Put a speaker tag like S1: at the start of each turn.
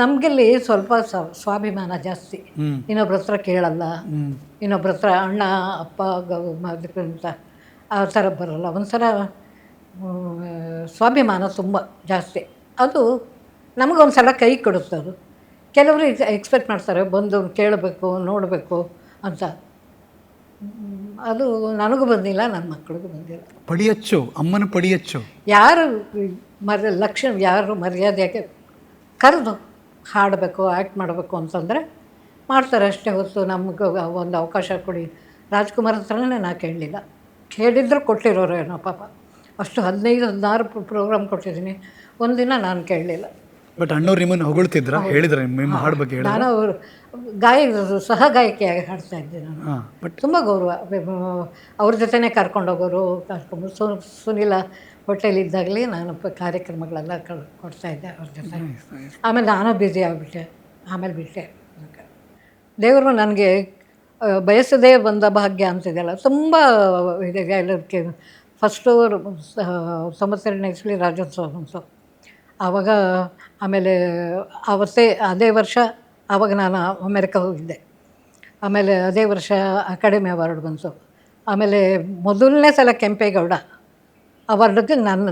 S1: ನಮಗಿಲ್ಲಿ ಸ್ವಲ್ಪ ಸ್ವಾಭಿಮಾನ ಜಾಸ್ತಿ. ಇನ್ನೊಬ್ರ ಹತ್ರ ಕೇಳಲ್ಲ. ಇನ್ನೊಬ್ರ ಹತ್ರ ಅಣ್ಣ ಅಪ್ಪ ಅಂತ ಆ ಥರ ಬರಲ್ಲ. ಒಂಥರ ಸ್ವಾಭಿಮಾನ ತುಂಬ ಜಾಸ್ತಿ. ಅದು ನಮಗೊಂದು ಸಲ ಕೈ ಕೊಡುತ್ತೆ ಅದು. ಕೆಲವರು ಎಕ್ಸ್ಪೆಕ್ಟ್ ಮಾಡ್ತಾರೆ ಬಂದು ಕೇಳಬೇಕು ನೋಡಬೇಕು ಅಂತ. ಅದು ನನಗೂ ಬಂದಿಲ್ಲ ನನ್ನ ಮಕ್ಕಳಿಗೂ ಬಂದಿಲ್ಲ.
S2: ಪಡಿಯಚ್ಚು ಅಮ್ಮನ ಪಡಿಯಚ್ಚು.
S1: ಯಾರು ಮರ ಲಕ್ಷಣ ಯಾರು ಮರ್ಯಾದೆಗೆ ಕರೆದು ಹಾಡಬೇಕು ಆ್ಯಕ್ಟ್ ಮಾಡಬೇಕು ಅಂತಂದರೆ ಮಾಡ್ತಾರೆ ಅಷ್ಟೇ ಹೊತ್ತು ನಮ್ಗೆ ಒಂದು ಅವಕಾಶ ಕೊಡಿ. ರಾಜ್ಕುಮಾರ್ ಹತ್ರನೇ ನಾನು ಕೇಳಲಿಲ್ಲ. ಕೇಳಿದ್ರು ಕೊಟ್ಟಿರೋರು ಏನೋ ಪಾಪ. ಅಷ್ಟು ಹದಿನೈದು, ಹದಿನಾರು ಪ್ರೋಗ್ರಾಮ್ ಕೊಟ್ಟಿದ್ದೀನಿ. ಒಂದಿನ ನಾನು ಕೇಳಲಿಲ್ಲ.
S2: ಬಟ್ ಅಣ್ಣವ್ರು ನಿಮ್ಮನ್ನು ಹೊಗಳ್ತಿದ್ರ? ಹೇಳಿದ್ರ ನಿಮ್ಮ ಹಾಡು ಬಗ್ಗೆ ಹೇಳಿ
S1: ನಾನು ಅವರು ಗಾಯ ಸಹ ಗಾಯಕಿಯಾಗಿ ಹಾಡ್ತಾ ಇದ್ದೆ ನಾನು.
S2: ಹಾಂ ಬಟ್
S1: ತುಂಬ ಗೌರವ. ಅವ್ರ ಜೊತೆನೇ ಕರ್ಕೊಂಡೋಗೋರು ಕರ್ಕೊಂಡು ಸು ಸುನಿಲ ಹೋಟೆಲಿದ್ದಾಗಲೇ ನಾನು ಪ- ಕಾರ್ಯಕ್ರಮಗಳೆಲ್ಲ ಕಳ್ ಕೊಡ್ತಾ ಇದ್ದೆ ಅವ್ರ ಜೊತೆ. ಆಮೇಲೆ ನಾನು ಬ್ಯುಸಿ ಆಗಿಬಿಟ್ಟೆ. ಆಮೇಲೆ ಬಿಟ್ಟೆ. ದೇವರು ನನಗೆ ಬಯಸದೇ ಬಂದ ಭಾಗ್ಯ ಅಂತಿದೆಯಲ್ಲ ತುಂಬ ಇದೆ. ಎಲ್ಲದಕ್ಕೆ ಫಸ್ಟು ತೊಂಬತ್ತೆರಡನೇ ಇಸ್ವಿ ರಾಜ್ಯೋತ್ಸವ ಬಂತು ಆವಾಗ ಆಮೇಲೆ ಆವತ್ತೇ ಅದೇ ವರ್ಷ ಆವಾಗ ನಾನು ಅಮೆರಿಕ ಹೋಗಿದ್ದೆ. ಆಮೇಲೆ ಅದೇ ವರ್ಷ ಅಕಾಡೆಮಿ ಅವಾರ್ಡ್ ಬಂತು. ಆಮೇಲೆ ಮೊದಲನೇ ಸಲ ಕೆಂಪೇಗೌಡ ಅವಾರ್ಡ್ಗೆ ನಾನು